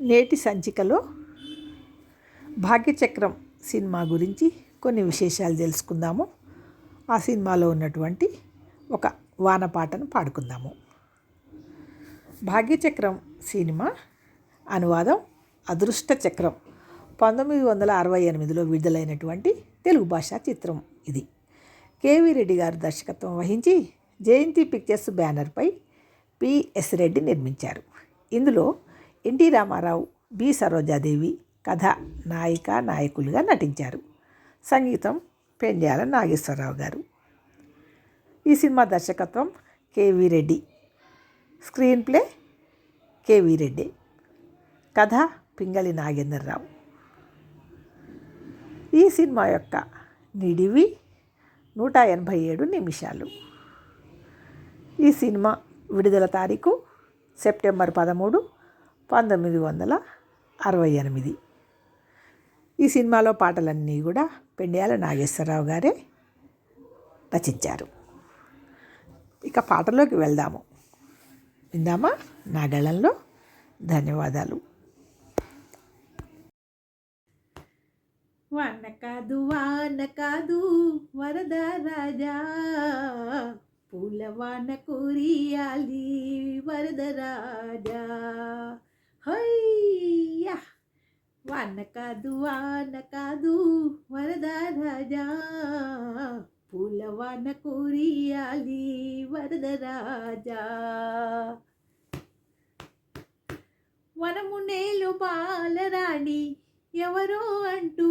నేటి సంచికలో భాగ్యచక్రం సినిమా గురించి కొన్ని విశేషాలు తెలుసుకుందాము. ఆ సినిమాలో ఉన్నటువంటి ఒక వాన పాటను పాడుకుందాము. భాగ్యచక్రం సినిమా అనువాదం అదృష్ట చక్రం పంతొమ్మిది వందల అరవై ఎనిమిదిలో విడుదలైనటువంటి తెలుగు భాషా చిత్రం ఇది. కేవీ రెడ్డి గారు దర్శకత్వం వహించి జయంతి పిక్చర్స్ బ్యానర్పై పిఎస్ రెడ్డి నిర్మించారు. ఇందులో ఎన్టీ రామారావు బి. సరోజాదేవి కథ నాయిక నాయకులుగా నటించారు. సంగీతం పెండ్యాల నాగేశ్వరరావు గారు. ఈ సినిమా దర్శకత్వం KV Reddy. Screen play KV Reddy. కథ పింగళి నాగేంద్రరావు. ఈ సినిమా యొక్క నిడివి నూట ఎనభై ఏడు నిమిషాలు. ఈ సినిమా విడుదల తారీఖు సెప్టెంబర్ పదమూడు పంతొమ్మిది వందల అరవై ఎనిమిది. ఈ సినిమాలో పాటలన్నీ కూడా పెండ్యాల నాగేశ్వరరావు గారే రచించారు. ఇక పాటలోకి వెళ్దాము. విందామా? నా గళంలో ధన్యవాదాలు. వాన కాదు వాన కాదు వరద రాజా. పూల వాన కురియాలి వరద రాజా. వాన కాదు వాన కాదు వరద రాజా. పూల వాన వరద రాజా. వనము నేలు బాలరాణి ఎవరో అంటూ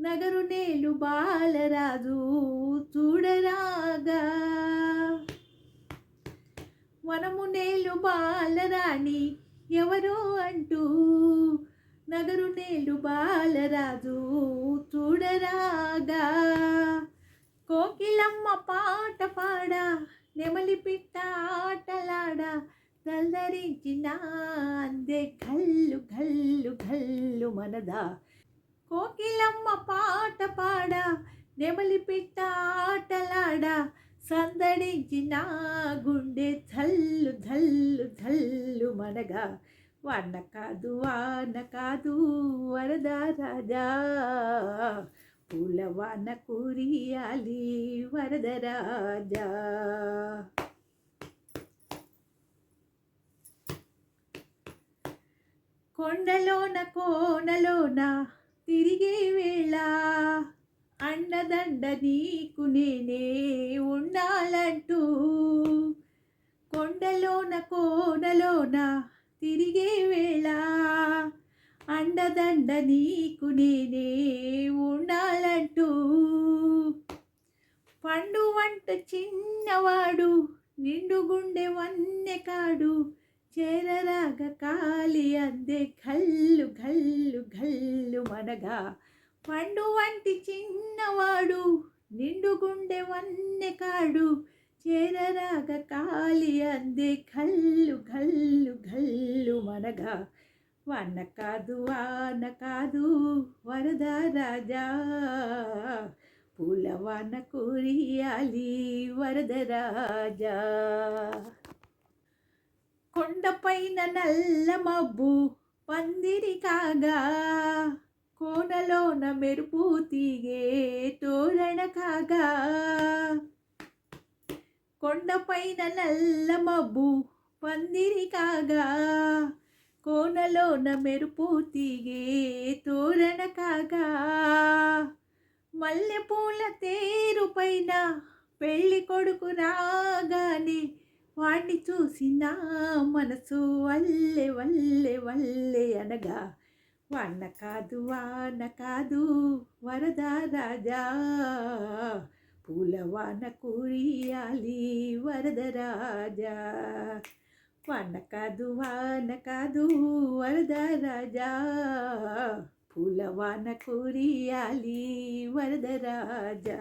నగరు నేలు బాలరాజు చూడరాగా. వనము నేలు బాలరాణి ఎవరో అంటూ నగరు నేలు బాలరాజు చూడరాగా. కోకిలమ్మ పాట పాడ నెమలి పిట్ట ఆటలాడా తల్లరించిన అందే గల్లు గల్లు గల్లు మనదా. కోకిలమ్మ పాట పాడ నెమలి పిట్ట ఆటలాడ సందడించిన గుండె ధల్లు ధల్లు ధల్లు మనగా. వాన కాదు వాన కాదు వరద రాజా. పూల వాన కురియాలి వరద రాజా. కొండలోన కోనలోన తిరిగే వేళ అండదండ నీకు నేనే ఉండాలంటూ. కొండలోన కోనలోన తిరిగే వేళ. అండదండ నీకు నేనే ఉండాలంటూ. పండు వంట చిన్నవాడు నిండు గుండె వన్నె కాడు. చేరరాగ కాలి అందే గల్లు గల్లు గల్లు మనగా. పండు వంటి చిన్నవాడు నిండు గుండె వన్నె కాడు. చేరరాగ కాలి అందే గల్లు గల్లు గల్లు మనగా వాన కాదు వాన కాదు వరద రాజా పూల వాన కురియాలి వరద రాజా కొండపైన నల్ల మబ్బు పందిరి కాగా కోనలోన మెరుపు తీగే తోరణ కాగా కొండపైన నల్ల మబ్బు పందిరి కాగా కోనలోన మెరుపు తీగే తోరణ కాగా మల్లెపూల తేరు పైన పెళ్ళి కొడుకు రాగానే వాణ్ణి చూసిన మనసు వల్లే వల్లే వల్లే అనగా వాన కాదు వాన కాదు వరద రాజా పూల వాన కురియాలి వరద రాజా వాన కాదు వాన కాదు వరద రాజా. పూల వాన కురియాలి వరద రాజా.